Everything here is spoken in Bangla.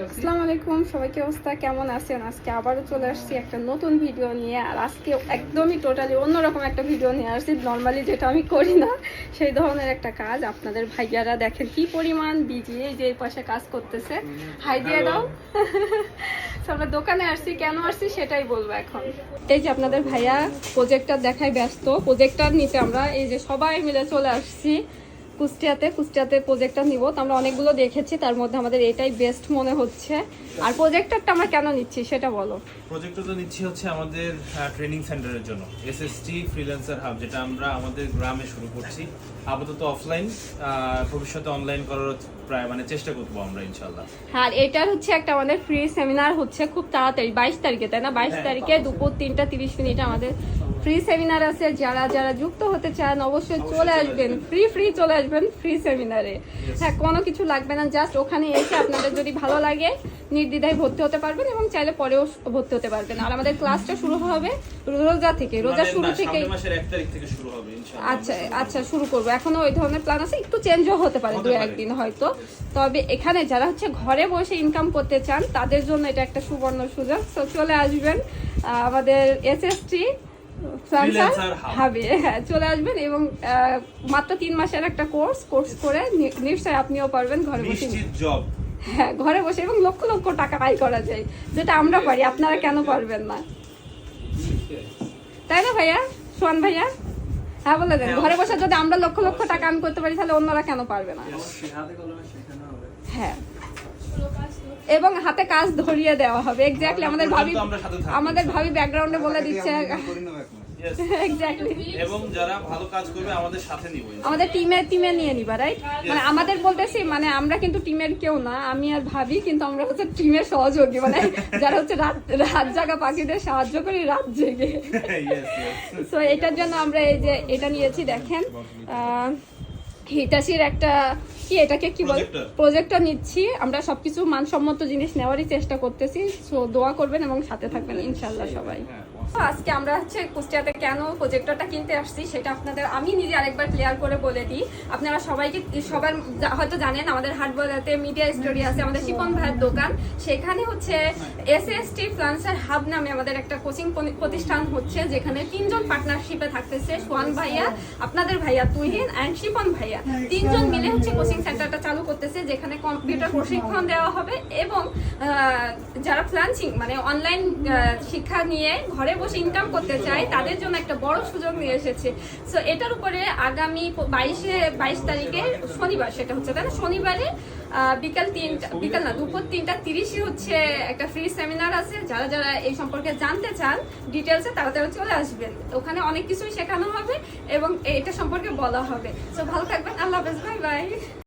আসসালামু আলাইকুম সবাইকে অবস্থা? কেমন আছেন? আজকে আবারও চলে আসছি একটা নতুন ভিডিও নিয়ে আর আজকে একদমই টোটালি অন্যরকম একটা ভিডিও নিয়ে আসছি। নর্মালি যেটা আমি করি না সেই ধরনের একটা কাজ। আপনাদের ভাইয়ারা দেখেন কি পরিমাণ বিজি এই যে এই পাশে কাজ করতেছে। হাই দিয়ে দাও। আমরা দোকানে আসছি কেন আসছি সেটাই বলব এখন। এই যে আপনাদের ভাইয়া প্রজেক্টর দেখায় ব্যস্ত। প্রজেক্টর নিতে আমরা এই যে সবাই মিলে চলে আসছি। কুষ্টিয়াতে কুষ্টিয়াতে প্রজেক্টর নিব। তো আমরা অনেকগুলো দেখেছি তার মধ্যে আমাদের এটাই বেস্ট মনে হচ্ছে। আর প্রজেক্টরটা আমরা কেন নিচ্ছি সেটা বলো। প্রজেক্টটা নিচ্ছি হচ্ছে আমাদের ট্রেনিং সেন্টারের জন্য। এসএসটি ফ্রিল্যান্সার হাব যেটা আমরা আমাদের গ্রামে শুরু করছি। আপাতত অফলাইন ভবিষ্যতে অনলাইন করার প্রায় মানে চেষ্টা করব আমরা ইনশাল্লাহ আর এটার হচ্ছে একটা আমাদের ফ্রি সেমিনার হচ্ছে খুব তাড়াতাড়ি বাইশ তারিখে তাই না? বাইশ হ্যাঁ। তারিখে দুপুর তিনটা তিরিশ মিনিট আমাদের ফ্রি সেমিনার আছে। যারা যারা যুক্ত হতে চান অবশ্যই চলে আসবেন। ফ্রি ফ্রি চলে আসবেন। ফ্রি সেমিনারে হ্যাঁ কোনো কিছু লাগবে না জাস্ট ওখানে এসে আপনাদের যদি ভালো লাগে নির্দ্বিধায় ভর্তি হতে পারবেন এবং চাইলে পরেও ভর্তি হতে পারবেন। আর আমাদের ক্লাসটা শুরু হবে রোজা থেকে রোজা মানে শুরু থেকে থেকে শুরু ইনশাল্লাহ আচ্ছা আচ্ছা শুরু করব। এখনও ওই ধরনের প্ল্যান আছে একটু চেঞ্জও হতে পারে দু একদিন হয়তো। তবে এখানে যারা হচ্ছে ঘরে বসে ইনকাম করতে চান তাদের জন্য এটা একটা সুবর্ণ সুযোগ। তো চলে আসবেন আমাদের এসএসটি। হবে। হ্যাঁ চলে আসবেন এবং মাত্র তিন মাসের একটা কোর্স কোর্স করে নি- নিশ্চয়ই আপনিও পারবেন ঘরে বসে। জব হ্যাঁ ঘরে বসে এবং লক্ষ লক্ষ টাকা আয় করা যায় যেটা আমরা পারি আপনারা কেন পারবেন না? তাই না ভাইয়া? সোহান ভাইয়া? হ্যাঁ বলে দেন। ঘরে বসে যদি আমরা লক্ষ লক্ষ টাকা আর্ন করতে পারি তাহলে অন্যরা কেন পারবে না? হ্যাঁ। এবং হাতে কাজ ধরিয়ে দেওয়া হবে। এক্স্যাক্টলি আমাদের ভাবি। আমাদের ভাবি ব্যাকগ্রাউন্ডে বলে দিচ্ছে। এবং যারা ভালো কাজ করবে আমাদের সাথে নিব আমাদের টিমে টিমে নিয়ে নিবা রাইট মানে আমাদের বলতেছি মানে আমরা কিন্তু টিমের কেউ না আমি আর ভাবি কিন্তু আমরা হচ্ছে টিমের সহযোগী মানে যারা হচ্ছে রাত রাত জাগা পাখিদের সাহায্য করি রাত জেগে। সো এটার জন্য আমরা এই যে এটা নিয়েছি দেখেন আহ, হিটাচির একটা কি এটাকে কি বলে. প্রজেক্টর নিচ্ছি। আমরা সবকিছু মানসম্মত জিনিস নেওয়ারই চেষ্টা করতেছি। সো দোয়া করবেন এবং সাথে থাকবেন ইনশাল্লাহ সবাই। আজকে আমরা হচ্ছে কুষ্টিয়াতে কেন প্রজেক্টরটা কিনতে আসছি সেটা আপনাদের আমি নিজে আরেকবার ক্লিয়ার করে বলে দিই। আপনারা সবাইকে সবার হয়তো জানেন আমাদের হাটবাজাতে মিডিয়া স্টোরি আছে আমাদের শিপন ভাইয়ের দোকান। সেখানে হচ্ছে S S T freelancer hub নামে আমাদের একটা কোচিং প্রতিষ্ঠান হচ্ছে যেখানে তিনজন পার্টনারশিপে থাকতেছে। সোয়ান ভাইয়া আপনাদের ভাইয়া তুহিন অ্যান্ড শিপন ভাইয়া। তিনজন মিলে হচ্ছে কোচিং সেন্টারটা চালু করতেছে, যেখানে কম্পিউটার প্রশিক্ষণ দেওয়া হবে এবং যারা ফ্লান্সিং মানে অনলাইন শিক্ষা নিয়ে ঘরে বসে ইনকাম করতে চায়, তাদের জন্য একটা বড় সুযোগ নিয়ে এসেছে। সো এটার উপরে আগামী বাইশে বাইশ তারিখে শনিবার, সেটা হচ্ছে তাই না? শনিবারে বিকাল তিনটা বিকাল না দুপুর তিনটা তিরিশে হচ্ছে একটা ফ্রি সেমিনার আছে। যারা যারা এই সম্পর্কে জানতে চান ডিটেলসে তারা তারা চলে আসবেন। ওখানে অনেক কিছুই শেখানো হবে এবং এটা সম্পর্কে বলা হবে। তো ভালো থাকবেন। আল্লাহ হাফেজ। Bye bye.